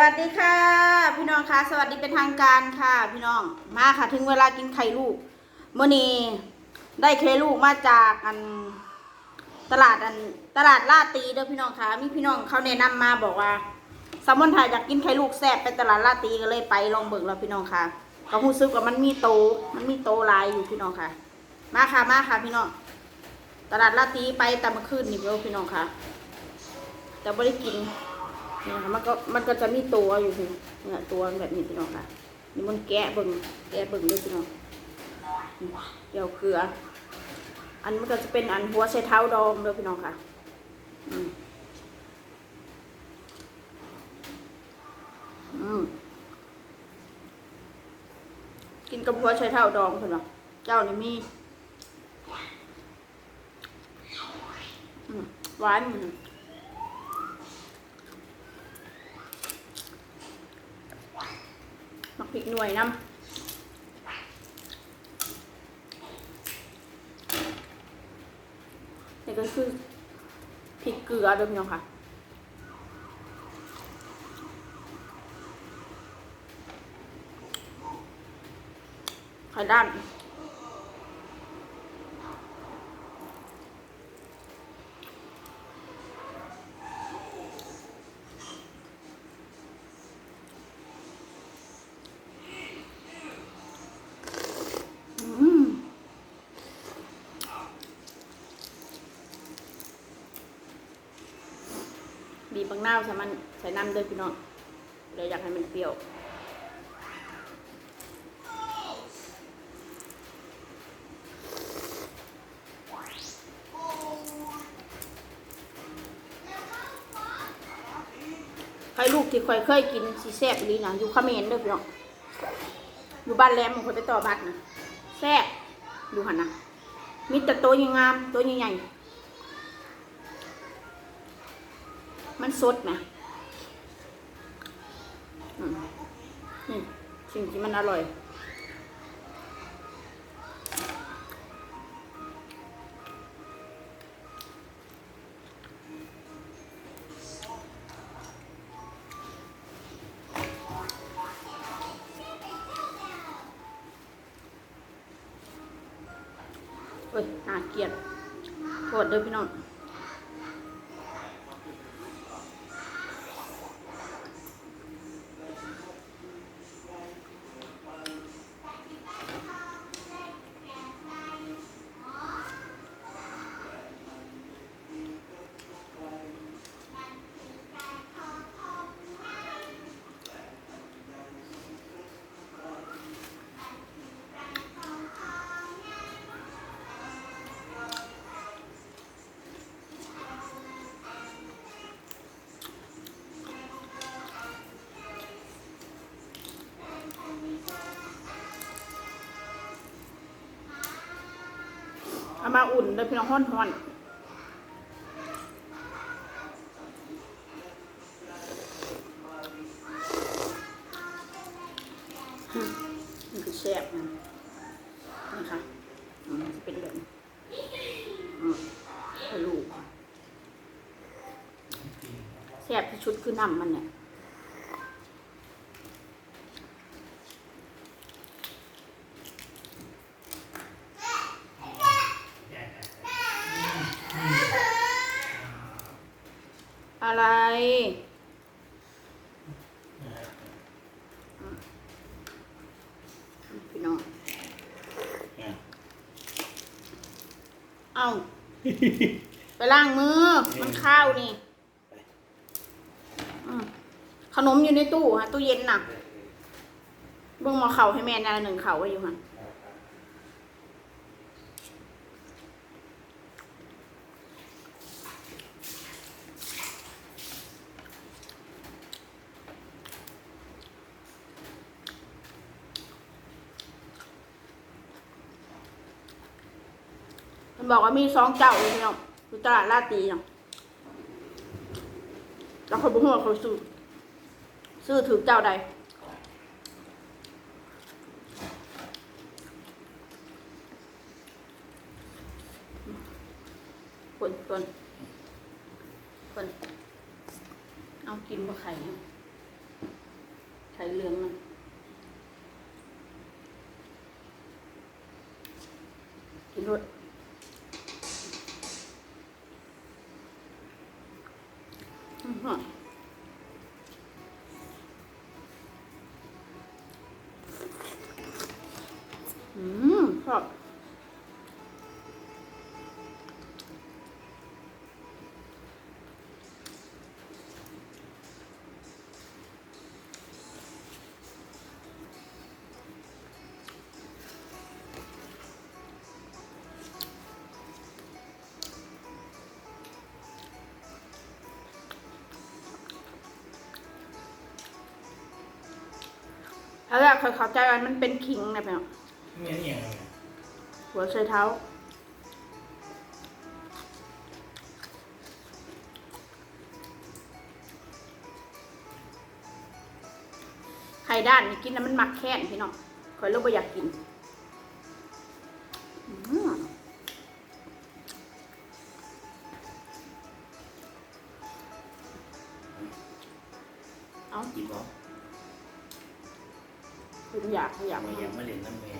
วัสดีค่ะ พี่น้องคะสวัสดีเป็นทางการค่ะ พี่น้องมาค่ะ ถึงเวลากินไข่ลูกเมื่อนี้ได้ไข่ลูกมาจากอันตลาดอันตลาดลาดตีเด้อพี่น้องคะมีพี่น้องเขาแนะนำมาบอกว่าสมวันถ่ายอยากกินไข่ลูกแซ่บไปตลาดลาดตีก็เลยไปลองเบิ่งแล้วพี่น้องค่ะก็รู้สึกว่ามันมีโต มันมีโตลายอยู่พี่น้องค่ะ มาค่ะมาค่ะพี่น้องตลาดลาดตีไปแต่เมื่อคืนนี่เด้อพี่น้องค่ะ แต่ไม่ได้กิน นี่ยค่ะมันก็มันก็จะมีตัวอยู่พี่น้องเนี่ยตัวแบบนี้พี่น้องค่ะนี่มันแกะเบิ่งแกะเบิ่งด้วยพี่น้องเดี๋ยวเกลือ อันมันก็จะเป็นอันหัวใช้เท้าดองด้วยพี่น้องค่ะอืมอืมกินกับหัวใช้เท้าดองพี่น้องเจ้านี่มีหวานอยู่นก พริกหน่วยน้ำนี่ก็คือพริกเกลือเด้วยพี่น้องค่ะข่ด้าน บีบบางนาวใส่มันใส่น้ำเด้อพี่น้องเดี๋ยอยากให้มันเปรี้ยวใครลูกที่ค่อยเคยกินสีแซ่บอีหนะอยู่เมรเด้อพี่น้องอยู่บ้านแหลมมันคนไปต่อบัตรนะแซ่บดูหันนะมีแต่ตัวยังงามตัวใหญ่ๆ สดนะนี่สิ่งที่มันอร่อย เอ้ยน่าเกลียดโทษเด้อพี่น้อง เอามาอุ่นเด้อพี่น้องห้อนห้อนนี่คือแซ่บนะนี่ค่ะเป็นแบบนี้อืมกระลูกแซ่บที่ชุดคือน้ำมันเนี่ย อะไรอืมพี่น้อง เอา ไปล้างมือ มันข้าวนี่ขนมอยู่ในตู้ฮะตู้เย็นน่ะเบิ่งมาเข่าให้แม่นาหนึ่งเข่าไว้อยู่ห่ะ บอกว่ามีสองเจ้าเลยพี่น้องอยู่ตลาดลาตีเนาะแล้วเขาบอกว่าเขาซื้อซื้อถือเจ้าใดคนคนคนเอากินบ่ไข่เนาะข่เหลืองมันกินรส อื้อหื ออืมชอบแล้วแรกเคยเข้าใจว่ามันเป็นขิงนะพี่น้องเงี้ยเนี่ยหัวเชยเท้า ไข่ด้านนี่กินแล้วมันมักแค้นพี่น้องคอยลูกไปอยากกิน อยากเขาอยากไม่มายังไม่เล่นน้ำแม่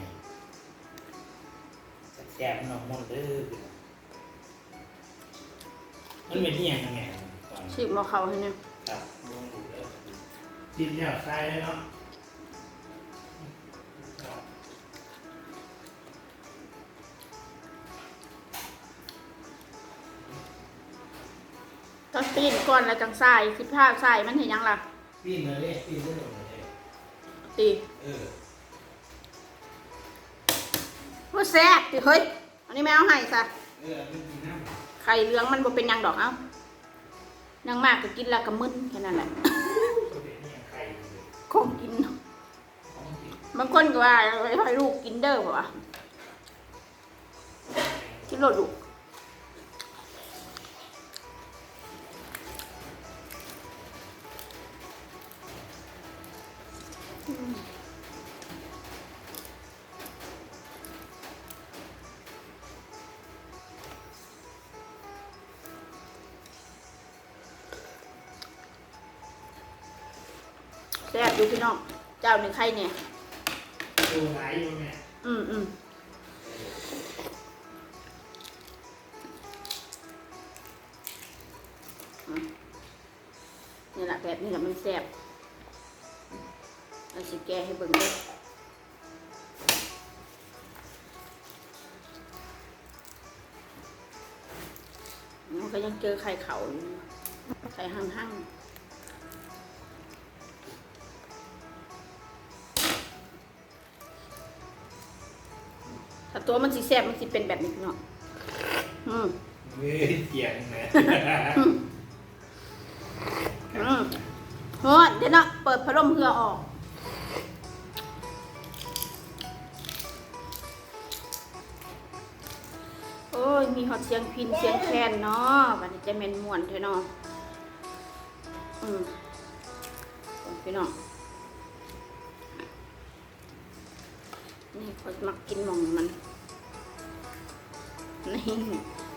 แซ่บน้องมนต์เด้อมันเป็นที่ยังไงก่อนชิมมาเขาให้เนี่ยครับลงดูแล้วดินเนี่ยทรายเลยเนาะก็ปีนก่อนแล้วจังใส่สิบห้าใส่มันเห็นยังล่ะปีนมาเลยปีนเรื่องอะไรเลยตีเออ ว่าแซ่บติเฮ้ย อันนี้ไม่เอาให้ซะไข่เหลืองมันบ่เป็นยังดอกเอ้ายังมากก็กินแล้วก็มึนแค่นั้นแหละคงกิน บางคนก็ว่าไว้ให้ลูกกินเด้อบ่วะกินโลดลูกอืม ซ่บดูพี่น้อง เจ้าหนึ่งใครเนี่ยดูไหนอยู่แม่อืมอืมอืมนี่แหละแบบนี้แหละมันแซ่บเอาสิแกะให้เบิ่งเด้อมันก็ยังเจอไข่เขาอยู่ไข่หั่งๆ ตัวมันสิแซ่บมันสิเป็นแบบนี้เนาะอืมเว้ยเสียงนะอืมฮอนเดี๋ยวนะเปิดพัดลมเพื่อออกโอ้ยมีฮอตเสียงพินเสียงแคนเนาะวันนี้จะเมนม่วนเถอะเนาะอืมพี่น้องนี่เขามักกินหมองมัน นี่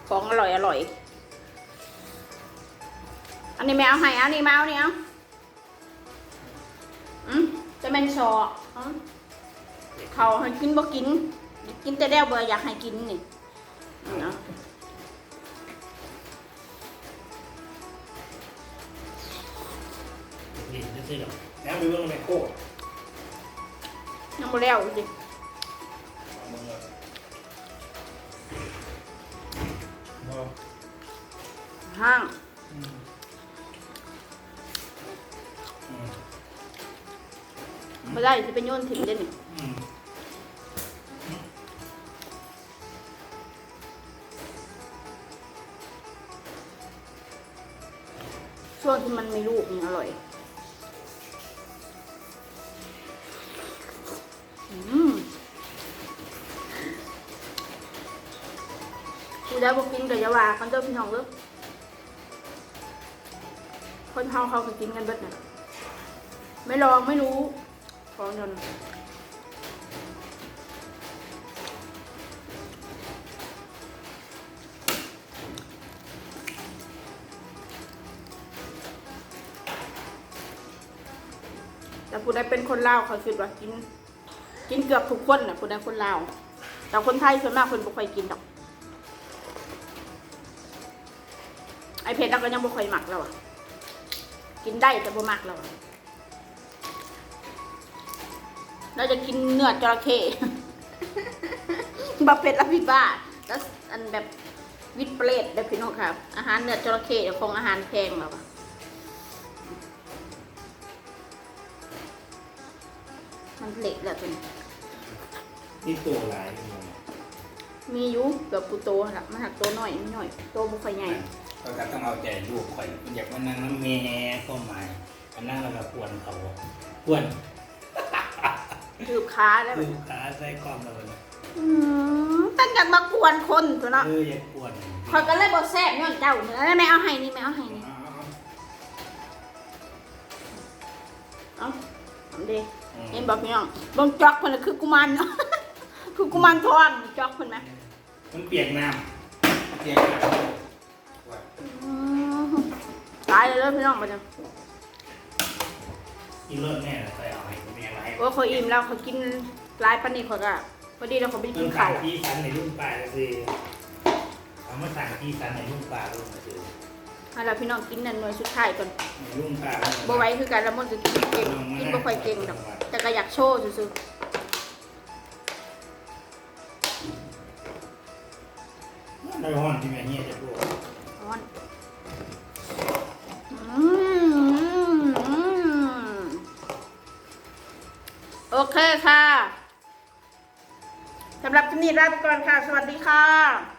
ของอร่อยอร่อย อันนี้แมวให้เอานี่แมวนี่เอาอืมจะเป็นชออืมเขาให้กินบ่กิน กินแต่แด้วเบอร์อยากให้กินนี่นี่เนาะดินจะซื้อหรอกแล้วไปเบิ่งในโคกยังบ่แล้วสิเอ บ่ได้สิเป็นโยนถิ่นเด้นี่อืมช่วงที่มันมีลูกนี่อร่อย อืมกูได้บ่กินกับยาวากันเด้อพี่น้องเด้อคนเฮาเขาก็กินกันเบิดน่ะไม่ลองไม่รู้ ของยนต์แต่ผู้ใดเป็นคนลาวเขาคิดว่ากิน กินเกือบทุกคนน่ะผู้ใดคนลาวแต่คนไทยส่วนมากคนบ่ค่อยกินดอก ไอเพชรเราก็ยังบ่ค่อยหมักแล้วอะ กินได้แต่บ่หมักแล้วอะ เราจะกินเนื้อจระเข้บะเป็ดละพี่บ้าแล้วอันแบบวิตเปรตแบบพี่น้องครับ อาหารเนื้อจระเข้เดี๋ยวคงอาหารแพงแล้วอะมันเละแล้วเป็นนี่ตัวหลายมีอยู่เกือบปูโตละมันหักตัวน้อยนิดหน่อยโตบุค่อยใหญ่ก็จะต้องเอาใจลูกข่อยอยากมานั่งน้ำเมย์ก็หมายมานั่งแล้วก็กวนเขากวน ถือขาแล้วลูกค้าใส่กล้องเราเลยอืมตั้งจากมากวนคนตัวเนาะเอออย่ากวนคอยก็เลยบอกแซ่บย้อนเจ้าเนี่ยแล้วไม่เอาให้นี่ไม่เอาให้นี่เอาทำดีเห็นบอกพี่น้องเบงจอกคนละคือกุมารเนาะ คือกุมารทองจอกคนไหมมันเปียกน้เตียงแบบอืมตายเลยเด้อพี่น้องมาจังำอีเลิศแน่ใส่เอาให้แม่ไว้ว่าเขาอิ่มแล้วเขากินหลายปันนี่เขาก็พอดีแล้วเขาไปเพิ่กิงนสั่ข้างวที่สันในรุ่นปลายก็คือเอามาสั่งที่สันในรุ่นปลายรุ่นมาคือให้เราพี่น้องกินนั่นหน่วยสุดท้ายก่อนในรุ่นปลายบ่ไหว้คือกันแล้วมันจะกินเก่งกินบ่ค่อยเก่งดอกแต่ก็อยากโชว์ซื่อในห้องที่แม่เงี้ยจะพูด เคค่ะสำหรับที่นี่ลาไปก่อนค่ะ สวัสดีค่ะ